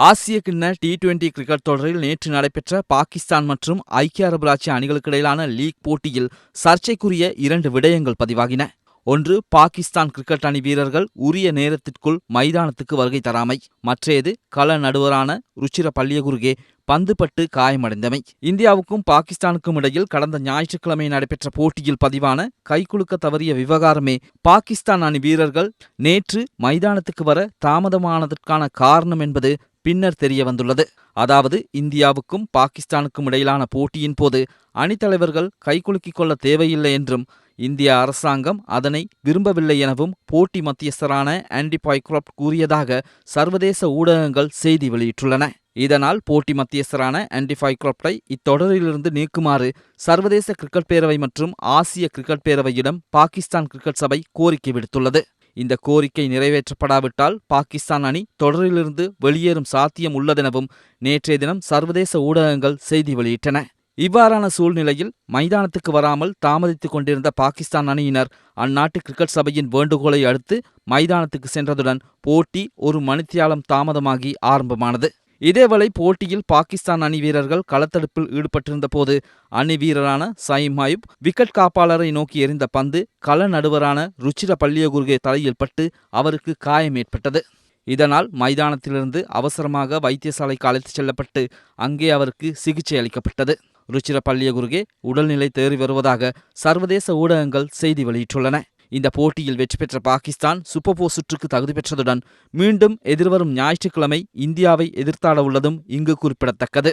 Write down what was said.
ஆசிய கிண்ண T twenty cricket தொடரில் நேற்று நடைபெற்ற பாகிஸ்தான் மற்றும் ஐக்கிய அரபு ராச்சிய அணிகளுக்கு இடையிலான லீக் போட்டியில் சர்ச்சைக்குரிய இரண்டு விடயங்கள் பதிவாகின. ஒன்று பாகிஸ்தான் கிரிக்கெட் அணி வீரர்கள் உரிய நேரத்திற்குள் மைதானத்துக்கு வருகை தராமை. மற்றையது கள நடுவரான ருச்சிர பள்ளியகுருகே பந்துபட்டு காயமடைந்தமை. இந்தியாவுக்கும் பாகிஸ்தானுக்கும் இடையில் கடந்த ஞாயிற்றுக்கிழமை நடைபெற்ற போட்டியில் பதிவான கைகுலுக்க தவறிய விவகாரமே பாகிஸ்தான் அணி வீரர்கள் நேற்று மைதானத்துக்கு வர தாமதமானதற்கான காரணம் என்பது பின்னர் தெரிய வந்துள்ளது அதாவது இந்தியாவுக்கும் பாகிஸ்தானுக்கும் இடையிலான போட்டியின் போது அணித்தலைவர்கள் கைகுலுக்கிக் கொள்ள தேவையில்லை என்றும் இந்திய அரசாங்கம் அதனை விரும்பவில்லை எனவும் போட்டி மத்தியஸ்தரான ஆண்டி பாய்க்ராப்ட் கூறியதாக சர்வதேச ஊடகங்கள் செய்தி வெளியிட்டுள்ளன. இதனால் போட்டி மத்தியஸ்தரான ஆண்டி பாய்க்ராப்டை இத்தொடரிலிருந்து நீக்குமாறு சர்வதேச கிரிக்கெட் பேரவை மற்றும் ஆசிய கிரிக்கெட் பேரவையிடம் பாகிஸ்தான் கிரிக்கெட் சபை கோரிக்கை விடுத்துள்ளது. இந்த கோரிக்கை நிறைவேற்றப்படாவிட்டால் பாகிஸ்தான் அணி தொடரிலிருந்து வெளியேறும் சாத்தியம் உள்ளதெனவும் நேற்றைய தினம் சர்வதேச ஊடகங்கள் செய்தி வெளியிட்டன. இவ்வாறான சூழ்நிலையில் மைதானத்துக்கு வராமல் தாமதித்துக் கொண்டிருந்த பாகிஸ்தான் அணியினர் அந்நாட்டு கிரிக்கெட் சபையின் வேண்டுகோளை அடுத்து மைதானத்துக்கு சென்றதுடன் போட்டி ஒரு மணித்தியாலம் தாமதமாகி ஆரம்பமானது. இதேவேளை போட்டியில் பாகிஸ்தான் அணி வீரர்கள் களத்தடுப்பில் ஈடுபட்டிருந்த போது அணி வீரரான சயிம் மாயுப் விக்கெட் காப்பாளரை நோக்கி எறிந்த பந்து கள நடுவரான ருச்சிர பள்ளியகுருகே தலையில் பட்டு அவருக்கு காயம் ஏற்பட்டது. இதனால் மைதானத்திலிருந்து அவசரமாக வைத்தியசாலைக்கு அழைத்துச் செல்லப்பட்டு அங்கே அவருக்கு சிகிச்சை அளிக்கப்பட்டது. ருச்சிர பள்ளியகுருகே உடல்நிலை தேறி வருவதாக சர்வதேச ஊடகங்கள் செய்தி வெளியிட்டுள்ளன. இந்த போட்டியில் வெற்றி பெற்ற பாகிஸ்தான் சூப்பர் போர் சுற்றுக்கு தகுதி பெற்றதுடன் மீண்டும் எதிர்வரும் ஞாயிற்றுக்கிழமை இந்தியாவை எதிர்த்தாட உள்ளதும் இங்கு குறிப்பிடத்தக்கது.